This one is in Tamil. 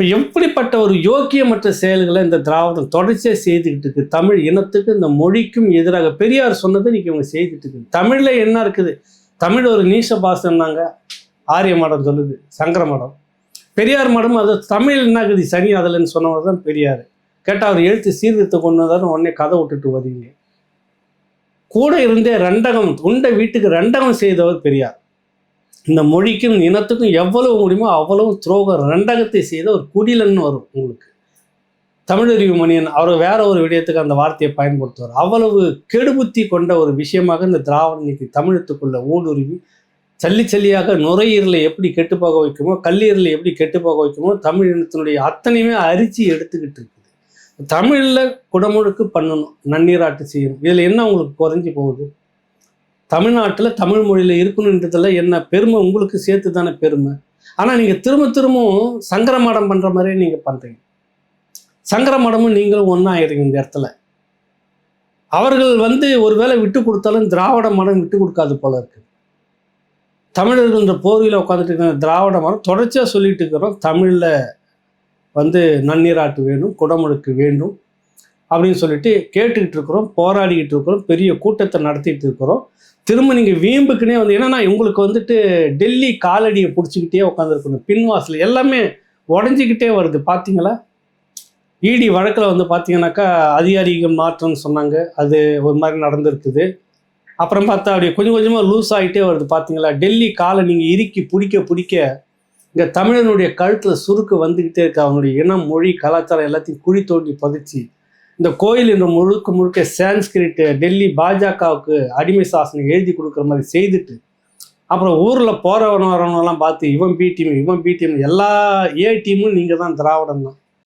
இப்போ எப்படிப்பட்ட ஒரு யோக்கியமற்ற செயல்களை இந்த திராவிடம் தொடர்ச்சியாக செய்துக்கிட்டு இருக்கு? தமிழ் இனத்துக்கு இந்த மொழிக்கும் எதிராக பெரியார் சொன்னதை இன்றைக்கி இவங்க செய்துட்டு இருக்கு. தமிழில் என்ன இருக்குது? தமிழ் ஒரு நீச பாசம்னாங்க ஆரிய மடம் சொல்லுது சங்கர மடம். பெரியார் மடம் அது தமிழ் என்னாகுது இருக்குது? சனி அதில்னு சொன்னவர் தான் பெரியார். கேட்டால் அவர் எழுத்து சீர்திருத்த கொண்டு வந்தாலும் உடனே கதை விட்டுட்டு வருவீங்க கூட இருந்தே ரெண்டகம் உண்ட வீட்டுக்கு ரெண்டகம் செய்தவர் பெரியார். இந்த மொழிக்கும் இனத்துக்கும் எவ்வளவு முடியுமோ அவ்வளவு துரோக ரெண்டகத்தை செய்த ஒரு குடிலன்னு வரும் உங்களுக்கு. தமிழறிவு மணியன் அவர் வேற ஒரு விடயத்துக்கு அந்த வார்த்தையை பயன்படுத்துவார். அவ்வளவு கெடுபுத்தி கொண்ட ஒரு விஷயமாக இந்த திராவிட இன்னைக்கு தமிழத்துக்குள்ள ஊடுருவி சல்லி சல்லியாக நுரையீரலை எப்படி கெட்டுப்போக வைக்குமோ கல்லீரலை எப்படி கெட்டுப்போக வைக்குமோ தமிழ் இனத்தினுடைய அத்தனையுமே அரிச்சு எடுத்துக்கிட்டு இருக்குது. தமிழில் குடமுழுக்கு பண்ணணும் நன்னீராட்டு செய்யணும். இதில் என்ன உங்களுக்கு குறைஞ்சி போகுது? தமிழ்நாட்டில் தமிழ் மொழியில் இருக்கணுன்றதுல என்ன பெருமை உங்களுக்கு சேர்த்து தானே பெருமை? ஆனால் நீங்கள் திரும்ப திரும்பவும் சங்கரமடம் பண்ணுற மாதிரியே நீங்கள் பண்ணுறீங்க சங்கரமடமும் நீங்களும் ஒன்றா ஆயிடுறீங்க இந்த இடத்துல. அவர்கள் வந்து ஒருவேளை விட்டு கொடுத்தாலும் திராவிட மடம் விட்டு கொடுக்காது போல இருக்குது தமிழர்கள் இந்த போர்வையில் உட்காந்துட்டு இருக்கிற திராவிட மடம் தொடர்ச்சியாக சொல்லிட்டு இருக்கிறோம். தமிழில் வந்து நன்னீராட்டு வேணும் குடமுழுக்கு வேண்டும் அப்படின்னு சொல்லிட்டு கேட்டுக்கிட்டு இருக்கிறோம் போராடிக்கிட்டு இருக்கிறோம் பெரிய கூட்டத்தை நடத்திட்டு இருக்கிறோம். திரும்ப நீங்கள் வீம்புக்குனே வந்து என்னன்னா உங்களுக்கு வந்துட்டு டெல்லி காலடியை பிடிச்சிக்கிட்டே உட்காந்துருக்கணும் பின்வாசில் எல்லாமே உடஞ்சிக்கிட்டே வருது. பார்த்தீங்களா இடி வழக்கில் வந்து பார்த்தீங்கன்னாக்கா அதிகாரிகள் மாற்றம்னு சொன்னாங்க. அது ஒரு மாதிரி நடந்திருக்குது. அப்புறம் பார்த்தா அப்படியே கொஞ்சம் கொஞ்சமாக லூஸ் ஆகிட்டே வருது. பார்த்தீங்களா டெல்லி காலை நீங்கள் இறுக்கி பிடிக்க பிடிக்க இங்கே தமிழனுடைய கழுத்தில் சுருக்கு வந்துக்கிட்டே இருக்கு. அவனுடைய இனம் மொழி கலாச்சாரம் எல்லாத்தையும் குழி தோண்டி பதிச்சு இந்த கோயில் இந்த முழுக்க முழுக்க சான்ஸ்கிரிட் டெல்லி பாஜகவுக்கு அடிமை சாசனம் எழுதி கொடுக்குற மாதிரி செய்துட்டு அப்புறம் ஊரில் போகிறவன் வரவனெல்லாம் பார்த்து இவன் பி டீம் இவன் பி டீம் எல்லா ஏ டீமும் நீங்கள் தான் திராவிடம் தான்